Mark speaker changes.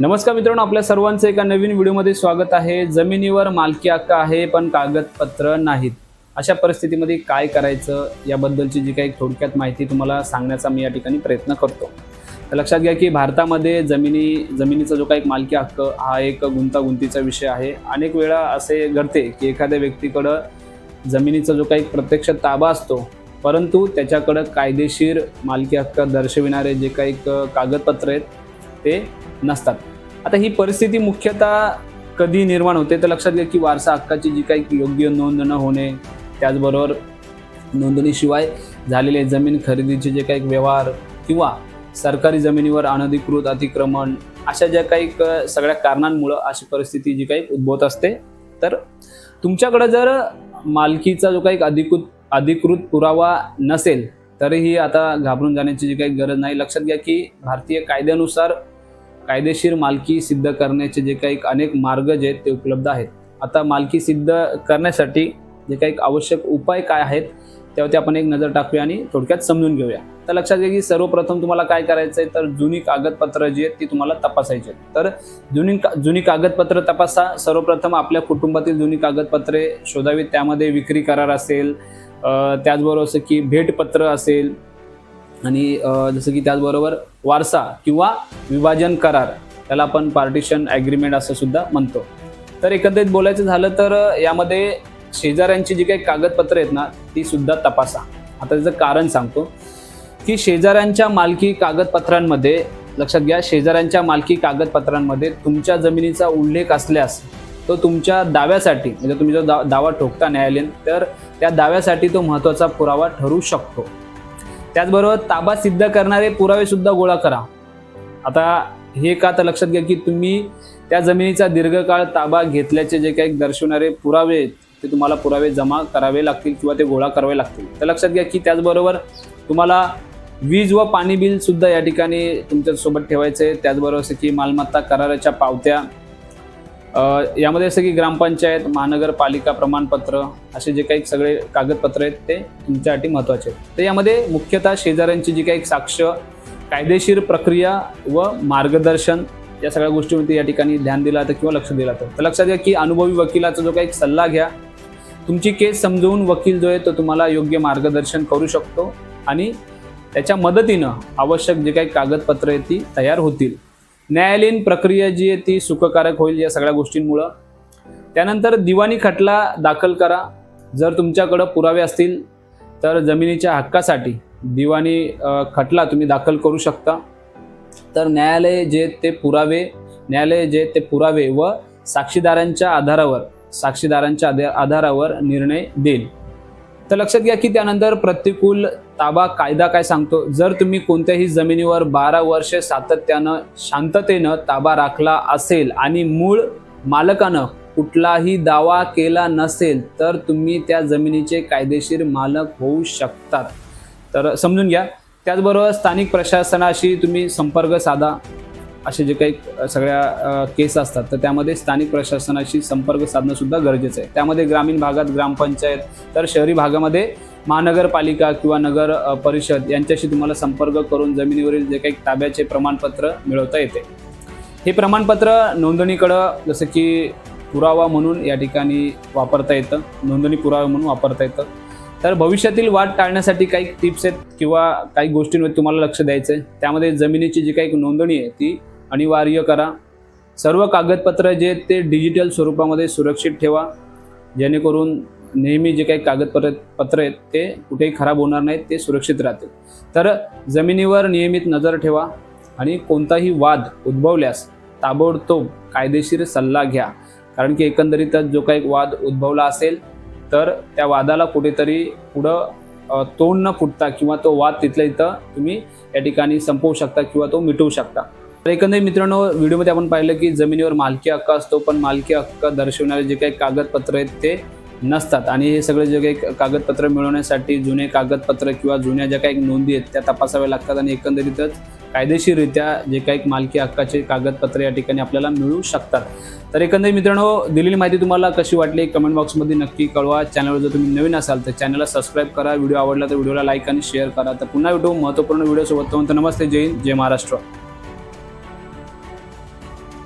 Speaker 1: नमस्कार मित्रांनो आपल्या सर्वांचं एका नवीन व्हिडिओमध्ये स्वागत आहे. जमिनीवर मालकी हक्क आहे पण कागदपत्र नाहीत. अशा परिस्थितीमध्ये काय करायचं याबद्दलची जी काही थोडक्यात माहिती तुम्हाला सांगण्याचा मी या ठिकाणी प्रयत्न करतो. तर लक्षात घ्या की भारतामध्ये जमिनी जमिनीचा जो काही मालकी हक्क हा एक गुंतागुंतीचा विषय आहे. अनेक वेळा असे घडते की एखाद्या व्यक्तीकडं जमिनीचा जो काही प्रत्यक्ष ताबा असतो परंतु त्याच्याकडं कायदेशीर मालकी हक्क दर्शविणारे जे काही एक कागदपत्र आहेत ते नसतात. आता ही परिस्थिती मुख्यतः कधी निर्माण होते? तर लक्षात घ्या की वारसा हक्काची जी काही योग्य नोंद न होणे त्याचबरोबर नोंदणीशिवाय झालेले जमीन खरेदीचे जे काही व्यवहार किंवा सरकारी जमिनीवर अनधिकृत अतिक्रमण अशा ज्या काही सगळ्या कारणांमुळं अशी परिस्थिती जी काही उद्भवत असते. तर तुमच्याकडं जर मालकीचा जो काही अधिकृत अधिकृत पुरावा नसेल तरीही आता घाबरून जाण्याची जी काही गरज नाही. लक्षात घ्या की भारतीय कायद्यानुसार कायदेशीर मालकी सिद्ध करण्याचे जे काही अनेक मार्ग जे आहेत ते उपलब्ध आहेत. आता मालकी सिद्ध करण्यासाठी जे काही आवश्यक उपाय काय आहेत त्यावरती आपण एक नजर टाकूया आणि थोडक्यात समजून घेऊया. तर लक्षात घ्या की सर्वप्रथम तुम्हाला काय करायचं आहे तर जुनी कागदपत्र जी आहेत ती तुम्हाला तपासायची आहेत. तर जुनी का- जुनी कागदपत्र तपासा. सर्वप्रथम आपल्या कुटुंबातील जुनी कागदपत्रे शोधावीत. त्यामध्ये विक्री करार असेल त्याचबरोबर असं की भेटपत्र असेल आणि जसं की त्याचबरोबर वारसा किंवा विभाजन करार त्याला आपण पार्टिशन ॲग्रीमेंट असं सुद्धा म्हणतो. तर एकंदरीत बोलायचं झालं तर यामध्ये शेजाऱ्यांची जी काही कागदपत्र आहेत ना ती सुद्धा तपासा. आता त्याचं कारण सांगतो की शेजाऱ्यांच्या मालकी कागदपत्रांमध्ये लक्षात घ्या शेजाऱ्यांच्या मालकी कागदपत्रांमध्ये तुमच्या जमिनीचा उल्लेख असल्यास तो तुमच्या दाव्यासाठी म्हणजे तुम्ही जो दा दावा ठोकता न्यायालयीन तर त्या दाव्यासाठी तो महत्त्वाचा पुरावा ठरू शकतो. त्याचबरोबर ताबा सिद्ध करणारे पुरावे सुद्धा गोळा करा. आता हे का तर लक्षात घ्या की तुम्ही त्या जमिनीचा दीर्घकाळ ताबा घेतल्याचे जे काही दर्शवणारे पुरावे ते तुम्हाला पुरावे जमा करावे लागतील किंवा ते गोळा करावे लागतील. तर लक्षात घ्या की त्याचबरोबर तुम्हाला वीज व पाणी बिल सुद्धा या ठिकाणी तुमच्यासोबत ठेवायचं आहे त्याचबरोबर की मालमत्ता कराराच्या पावत्या यामध्ये असं की ग्रामपंचायत महानगरपालिका प्रमाणपत्र असे जे काही सगळे कागदपत्र आहेत ते तुमच्यासाठी महत्त्वाचे आहेत. तर यामध्ये मुख्यतः शेजाऱ्यांची जी काही साक्ष कायदेशीर प्रक्रिया व मार्गदर्शन या सगळ्या गोष्टीवरती या ठिकाणी ध्यान दिलं जातं किंवा लक्ष दिलं जातं. तर लक्षात घ्या की अनुभवी वकिलाचा जो काही एक सल्ला घ्या तुमची केस समजवून वकील जो आहे तो तुम्हाला योग्य मार्गदर्शन करू शकतो आणि त्याच्या मदतीनं आवश्यक जे काही कागदपत्र आहेत ती तयार होतील. न्यायालयीन प्रक्रिया जी आहे ती सुखकारक होईल या सगळ्या गोष्टींमुळं. त्यानंतर दिवाणी खटला दाखल करा. जर तुमच्याकडं पुरावे असतील तर जमिनीच्या हक्कासाठी दिवाणी खटला तुम्ही दाखल करू शकता. तर न्यायालय जे ते पुरावे न्यायालय जे ते पुरावे व साक्षीदारांच्या आधारावर साक्षीदारांच्या आधा- आधारावर निर्णय देईल. तर लक्षात घ्या की त्यानंतर प्रतिकूल ताबा कायदा काय सांगतो? जर तुम्ही कोणत्याही जमिनीवर बारा वर्षे सातत्यानं शांततेनं ताबा राखला असेल आणि मूळ मालकानं कुठलाही दावा केला नसेल तर तुम्ही त्या जमिनीचे कायदेशीर मालक होऊ शकतात. तर समजून घ्या. त्याचबरोबर स्थानिक प्रशासनाशी तुम्ही संपर्क साधा. असे जे काही सगळ्या केस असतात तर त्यामध्ये स्थानिक प्रशासनाशी संपर्क साधणं सुद्धा गरजेचं आहे. त्यामध्ये ग्रामीण भागात ग्रामपंचायत तर शहरी भागामध्ये महानगरपालिका किंवा नगर परिषद यांच्याशी तुम्हाला संपर्क करून जमिनीवरील जे काही ताब्याचे प्रमाणपत्र मिळवता येते. हे प्रमाणपत्र नोंदणीकडं जसं की पुरावा म्हणून या ठिकाणी वापरता येतं नोंदणी पुरावा म्हणून वापरता येतं. तर भविष्यातील वाद टाळण्यासाठी काही टिप्स आहेत किंवा काही गोष्टींवर तुम्हाला लक्ष द्यायचं आहे त्यामध्ये जमिनीची जी काही नोंदणी आहे ती अनिवार्य करा. सर्व कागदपत्र जे ते डिजिटल स्वरूपामध्ये सुरक्षित ठेवा. जेणेकरून नेहमी जे काही कागदपत्र पत्र आहेत ते कुठेही खराब होणार नाहीत ते सुरक्षित राहतील. तर जमिनीवर नियमित नजर ठेवा आणि कोणताही वाद उद्भवल्यास ताबडतोब कायदेशीर सल्ला घ्या. कारण की एकंदरीतच जो काही वाद उद्भवला असेल तर त्या वादाला कुठेतरी पुढं तोंड न फुटता किंवा तो वाद तिथल्या इथं तुम्ही या ठिकाणी संपवू शकता किंवा तो मिटवू शकता. तर एकंदरीत मित्रांनो व्हिडिओमध्ये आपण पाहिलं की जमिनीवर मालकी हक्क असतो पण मालकी हक्क दर्शवणारे जे काही कागदपत्र आहेत ते नसतात. आणि हे सगळे जे काही कागदपत्र मिळवण्यासाठी जुने कागदपत्र किंवा जुन्या ज्या काही नोंदी आहेत त्या तपासाव्या लागतात आणि एकंदरीतच कायदेशीररित्या जे काही मालकी हक्काचे कागदपत्र या ठिकाणी आपल्याला मिळू शकतात. तर एकंदरीत मित्रांनो दिलेली माहिती तुम्हाला कशी वाटली कमेंट बॉक्समध्ये नक्की कळवा. चॅनलवर जर तुम्ही नवीन असाल तर चॅनलला सबस्क्राईब करा. व्हिडिओ आवडला तर व्हिडिओला लाईक आणि शेअर करा. तर पुन्हा भेटू महत्त्वपूर्ण व्हिडिओसोबत तोपर्यंत नमस्ते जय हिंद जय महाराष्ट्र.